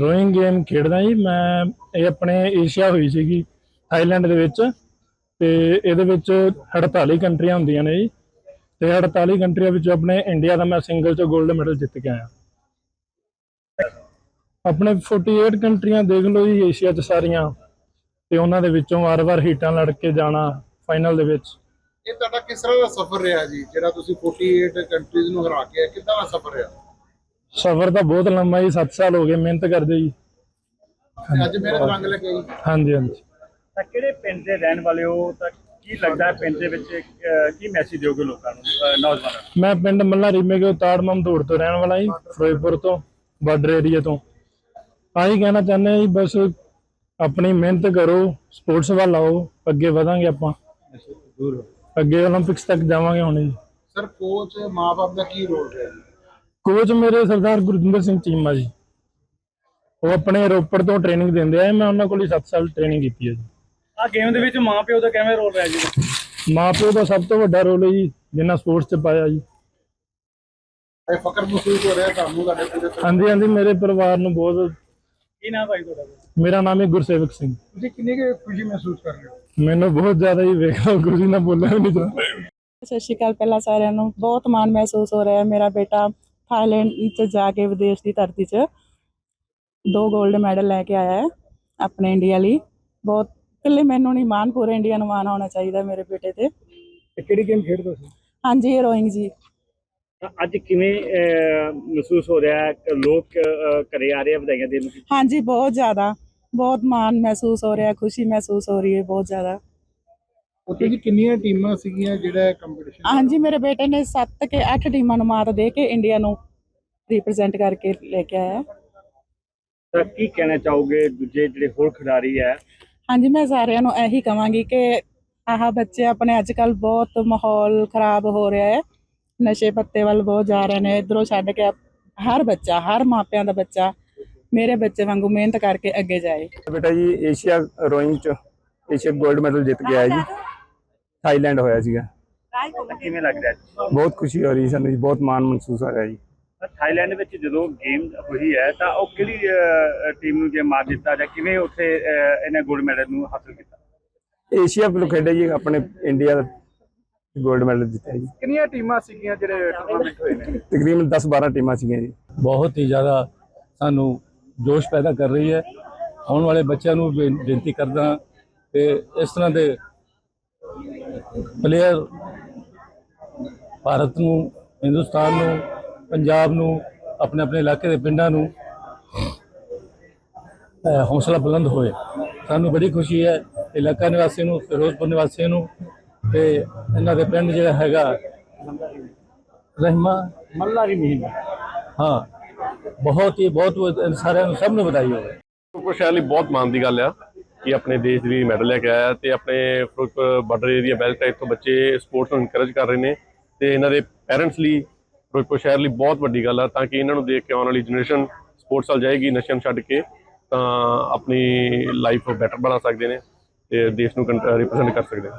Rowing game ਖੇਡਦਾ ਜੀ। ਮੈਂ ਇਹ ਆਪਣੇ ਏਸ਼ੀਆ ਹੋਈ ਸੀਗੀ ਥਾਈਲੈਂਡ ਦੇ ਵਿੱਚ। ਤੇ ਇਹਦੇ ਵਿੱਚ 48 ਕੰਟਰੀਆਂ ਹੁੰਦੀਆਂ ਨੇ ਜੀ। ਤੇ 48 ਕੰਟਰੀਆਂ ਵਿੱਚੋਂ ਆਪਣੇ ਇੰਡੀਆ ਦਾ ਮੈਂ ਸਿੰਗਲ ਚ 골ਡ ਮੈਡਲ ਜਿੱਤ ਕੇ ਆਇਆ। ਆਪਣੇ 48 ਕੰਟਰੀਆਂ ਦੇਖ ਲਓ ਜੀ ਏਸ਼ੀਆ ਚ ਸਾਰੀਆਂ। ਤੇ ਉਹਨਾਂ ਦੇ ਵਿੱਚੋਂ ਵਾਰ-ਵਾਰ ਹੀਟਾਂ ਲੜ ਕੇ ਜਾਣਾ ਫਾਈਨਲ ਦੇ ਵਿੱਚ। ਇਹ ਤੁਹਾਡਾ ਕਿਸ ਤਰ੍ਹਾਂ ਦਾ ਸਫ਼ਰ ਰਿਹਾ ਜੀ? ਜਿਹੜਾ ਤੁਸੀਂ 48 ਕੰਟਰੀਜ਼ ਨੂੰ ਹਰਾ ਕੇ ਕਿੱਦਾਂ ਦਾ ਸਫ਼ਰ ਰਿਹਾ? ਸਫ਼ਰ ਤਾਂ ਬਹੁਤ ਲੰਮਾ ਜੀ 7 ਸਾਲ ਹੋ ਗਏ ਮਿਹਨਤ ਕਰਦੇ ਜੀ। ਅੱਜ ਮੇਰਾ ਰੰਗ ਲੱਗਿਆ ਜੀ। ਹਾਂਜੀ ਹਾਂਜੀ। ਤਾਂ ਕਿਹੜੇ ਪਿੰਡ ਦੇ ਰਹਿਣ ਵਾਲੇ ਹੋ? ਤਾਂ ਕੀ ਲੱਗਦਾ ਪਿੰਡ ਦੇ ਵਿੱਚ ਕੀ ਮੈਸੇਜ ਦਿਓਗੇ ਲੋਕਾਂ ਨੂੰ ਨੌਜਵਾਨਾਂ ਮੈਂ ਪਿੰਡ ਮੱਲਾ ਰੀਮੇ ਕੇ ਤਾੜ ਮਮਦੂੜ ਤੋਂ ਰਹਿਣ ਵਾਲਾ ਜੀ ਫਿਰੋਜ਼ਪੁਰ ਤੋਂ ਬਾਰਡਰ ਏਰੀਆ ਤੋਂ। ਆਹੀ ਕਹਿਣਾ ਚਾਹੁੰਦੇ ਆ ਜੀ ਬਸ ਆਪਣੀ ਮਿਹਨਤ ਕਰੋ ਸਪੋਰਟਸ ਵੱਲ ਆਓ ਅੱਗੇ ਵਧਾਂਗੇ ਆਪਾਂ। ਅੱਗੇ 올림픽ਸ ਤੱਕ ਜਾਵਾਂਗੇ ਹੁਣ ਜੀ। ਸਰ ਕੋਚ ਮਾਪੇ ਦਾ ਕੀ ਰੋਲ ਹੈ ਜੀ? ਕੋਚ ਮੇਰੇ ਸਰਦਾਰ ਗੁਰਜਿੰਦਰ ਸਿੰਘ ਚੀਮਾ ਜੀ। ਉਹ ਆਪਣੇ ਰੋਪੜ ਤੋਂ ਟ੍ਰੇਨਿੰਗ ਦਿੰਦੇ ਆ। ਮੈਂ ਉਹਨਾਂ ਕੋਲ ਹੀ 7 ਸਾਲ ਟ੍ਰੇਨਿੰਗ ਕੀਤੀ ਹੈ ਜੀ। ਆ ਗੇਮ ਦੇ ਵਿੱਚ ਮਾਂ ਪਿਓ ਦਾ ਕਿਵੇਂ ਰੋਲ ਰਿਹਾ ਜੀ? ਮਾਪਿਓ ਦਾ ਸਭ ਤੋਂ ਵੱਡਾ ਰੋਲ ਹੈ ਜੀ ਜਿੰਨਾ ਸਪੋਰਟਸ 'ਚ ਪਾਇਆ ਜੀ। ਇਹ ਫਕਰ ਮਹਿਸੂਸ ਹੋ ਰਿਹਾ ਤੁਹਾਨੂੰ ਤੁਹਾਡੇ ਪੂਰੇ ਤੋਂ ਹਾਂਜੀ ਹਾਂਜੀ ਮੇਰੇ ਪਰਿਵਾਰ ਨੂੰ ਬਹੁਤ ਕੀ ਨਾਮ ਭਾਈ ਤੁਹਾਡਾ? ਮੇਰਾ ਨਾਮ ਹੈ ਗੁਰਸੇਵਕ ਸਿੰਘ। ਤੁਸੀਂ ਕਿੰਨੀ ਕੁ ਖੁਸ਼ੀ ਮਹਿਸੂਸ ਕਰ ਰਹੇ ਹੋ? ਮੈਨੂੰ ਬਹੁਤ ਜ਼ਿਆਦਾ ਹੀ ਵੇਖ ਜੀ ਨਾਲ ਬੋਲਿਆ ਨਹੀਂ ਜਾਂਦਾ ਸਤਿ ਸ਼੍ਰੀ ਅਕਾਲ ਪਹਿਲਾਂ ਸਾਰਿਆਂ ਨੂੰ। ਬਹੁਤ ਮਾਣ ਮਹਿਸੂਸ ਹੋ ਰਿਹਾ ਹੈ। ਮੇਰਾ ਬੇਟਾ ਥਾਈਲੈਂਡ ਚ ਜਾ ਕੇ ਵਿਦੇਸ਼ ਦੀ ਧਰਤੀ 'ਚ ਦੋ 골ਡ ਮੈਡਲ ਲੈ ਕੇ ਆਇਆ ਹੈ ਆਪਣੇ ਇੰਡੀਆ ਲਈ ਬਹੁਤ ਇਕੱਲੇ ਮੈਨੂੰ ਨਹੀਂ ਮਾਣ ਪੂਰੇ ਇੰਡੀਆ ਨੂੰ ਮਾਣ ਹੋਣਾ ਚਾਹੀਦਾ ਮੇਰੇ ਬੇਟੇ ਤੇ ਤੇ ਕਿਹੜੀ ਗੇਮ ਖੇਡਦੇ ਸੀ ਹਾਂਜੀ ਰੋਇੰਗ ਜੀ ਤਾਂ ਅੱਜ ਕਿਵੇਂ ਅਹ, ਮਹਿਸੂਸ ਹੋ ਰਿਹਾ ਹੈ ਕਿ ਲੋਕ ਅਹ, ਘਰੇ ਆ ਰਹੇ ਆ ਵਧਾਈਆਂ ਦੇਣ ਨੂੰ ਹਾਂਜੀ ਬਹੁਤ ਜ਼ਿਆਦਾ ਬਹੁਤ ਮਾਣ ਮਹਿਸੂਸ ਹੋ ਰਿਹਾ ਖੁਸ਼ੀ ਮਹਿਸੂਸ ਹੋ ਰਹੀ ਹੈ ਬਹੁਤ ਜ਼ਿਆਦਾ ਉੱਥੇ ਜੀ ਕਿੰਨੀਆਂ ਟੀਮਾਂ ਸੀਗੀਆਂ ਜਿਹੜਾ ਕੰਪੀਟੀਸ਼ਨ ਹਾਂਜੀ ਮੇਰੇ ਬੇਟੇ ਨੇ 7 ਕੇ 8 ਟੀਮਾਂ ਨੂੰ ਮਾਤ ਦੇ ਕੇ ਇੰਡੀਆ ਨੂੰ ਰਿਪਰੈਜ਼ੈਂਟ ਕਰਕੇ ਲੈ ਕੇ ਆਇਆ। ਤਾਂ ਕੀ ਕਹਿਣਾ ਚਾਹੋਗੇ? ਦੂਜੇ ਜਿਹੜੇ ਹੋਰ ਖਿਡਾਰੀ ਹੈ। ਹਾਂਜੀ ਮੈਂ ਸਾਰਿਆਂ ਨੂੰ ਇਹੀ ਕਵਾਂਗੀ ਕਿ ਆਹ ਬੱਚੇ ਆਪਣੇ ਅੱਜ ਕੱਲ ਬਹੁਤ ਮਾਹੌਲ ਖਰਾਬ ਹੋ ਰਿਹਾ ਹੈ। ਨਸ਼ੇ ਪੱਤੇ ਵੱਲ ਬਹੁਤ ਜਾ ਰਹੇ ਨੇ। ਇਧਰੋਂ ਛੱਡ ਕੇ ਹਰ ਬੱਚਾ ਹਰ ਮਾਪਿਆਂ ਦਾ ਬੱਚਾ ਮੇਰੇ ਬੱਚੇ ਵਾਂਗੂ ਮਿਹਨਤ ਕਰਕੇ ਅੱਗੇ ਜਾਏ। ਬੇਟਾ ਜੀ ਏਸ਼ੀਆ ਰੋਇੰਗ ਚ ਏਸ਼ੀਆ 골ਡ ਮੈਡਲ ਜਿੱਤ ਆਇਆ ਜੀ। ਥਾਈਲੈਂਡ ਹੋਇਆ ਸੀਗਾ। ਕਿਵੇਂ ਲੱਗ ਰਿਹਾ ਜੀ ਬਹੁਤ ਖੁਸ਼ੀ ਹੋ ਰਹੀ ਸਾਨੂੰ ਜੀ ਬਹੁਤ ਮਾਣ ਮਹਿਸੂਸ ਹੋ ਰਿਹਾ ਜੀ। ਥਾਈਲੈਂਡ ਵਿੱਚ ਜਦੋਂ ਗੇਮ ਹੋਈ ਹੈ ਤਾਂ ਉਹ ਕਿਹੜੀ ਟੀਮ ਨੂੰ ਜੇ ਮਾਰ ਦਿੱਤਾ ਜਾਂ ਕਿਵੇਂ ਉੱਥੇ ਅਹ, ਇਹਨੇ 골ਡ ਮੈਡਲ ਨੂੰ ਹਾਸਲ ਕੀਤਾ? ਏਸ਼ੀਆ ਵੱਲੋਂ ਖੇਡਿਆ ਜੀ ਆਪਣੇ ਇੰਡੀਆ ਦਾ 골ਡ ਮੈਡਲ ਜਿੱਤਿਆ ਜੀ। ਕਿੰਨੀਆਂ ਟੀਮਾਂ ਸੀਗੀਆਂ ਜਿਹੜੇ ਟੂਰਨਾਮੈਂਟ ਹੋਏ ਨੇ? ਤਕਰੀਬਨ 10-12 ਟੀਮਾਂ ਸੀਗੀਆਂ ਜੀ। ਬਹੁਤ ਹੀ ਜ਼ਿਆਦਾ ਸਾਨੂੰ ਜੋਸ਼ ਪੈਦਾ ਕਰ ਰਹੀ ਹੈ। ਆਉਣ ਵਾਲੇ ਬੱਚਿਆਂ ਨੂੰ ਬੇ- ਬੇਨਤੀ ਕਰਦਾ ਕਿ ਇਸ ਤਰ੍ਹਾਂ ਦੇ ਪਲੇਅਰ ਭਾਰਤ ਨੂੰ ਹਿੰਦੁਸਤਾਨ ਨੂੰ ਪੰਜਾਬ ਨੂੰ ਆਪਣੇ ਆਪਣੇ ਇਲਾਕੇ ਦੇ ਪਿੰਡਾਂ ਨੂੰ ਹੌਸਲਾ ਬੁਲੰਦ ਹੋਏ ਸਾਨੂੰ ਬੜੀ ਖੁਸ਼ੀ ਹੈ ਇਲਾਕਾ ਨਿਵਾਸੀਆਂ ਨੂੰ ਫਿਰੋਜ਼ਪੁਰ ਨਿਵਾਸੀਆਂ ਨੂੰ ਤੇ ਇਹਨਾਂ ਦੇ ਪਿੰਡ ਜਿਹੜਾ ਹੈਗਾ ਰਹਿਮਾ ਮੱਲਾ ਦੀ ਮਹੀਨ ਹਾਂ ਬਹੁਤ ਹੀ ਬਹੁਤ ਸਾਰਿਆਂ ਨੂੰ ਸਭ ਨੂੰ ਵਧਾਈ ਹੋਵੇ। ਲਈ ਬਹੁਤ ਮਾਣ ਦੀ ਗੱਲ ਆ। ਕਿ ਆਪਣੇ ਦੇਸ਼ ਲਈ ਮੈਡਲ ਲੈ ਕੇ ਆਇਆ ਤੇ ਆਪਣੇ ਫਿਰੋਜ਼ਪੁਰ ਬਾਰਡਰ ਏਰੀਆ ਬੈਲਟ ਇੱਥੋਂ ਬੱਚੇ ਸਪੋਰਟਸ ਨੂੰ ਇਨਕਰੇਜ ਕਰ ਰਹੇ ਨੇ ਤੇ ਇਹਨਾਂ ਦੇ ਪੈਰੈਂਟਸ ਲਈ ਫਿਰੋਜ਼ਪੁਰ ਸ਼ਹਿਰ ਲਈ ਬਹੁਤ ਵੱਡੀ ਗੱਲ ਆ, ਤਾਂ ਕਿ ਇਹਨਾਂ ਨੂੰ ਦੇਖ ਕੇ ਆਉਣ ਵਾਲੀ ਜਨਰੇਸ਼ਨ ਸਪੋਰਟਸ ਵੱਲ ਜਾਏਗੀ, ਨਸ਼ਿਆਂ ਨੂੰ ਛੱਡ ਕੇ, ਤਾਂ ਆਪਣੀ ਲਾਈਫ ਬੈਟਰ ਬਣਾ ਸਕਦੇ ਨੇ ਤੇ ਦੇਸ਼ ਨੂੰ ਰਿਪਰੈਜ਼ੈਂਟ ਕਰ ਸਕਦੇ ਨੇ।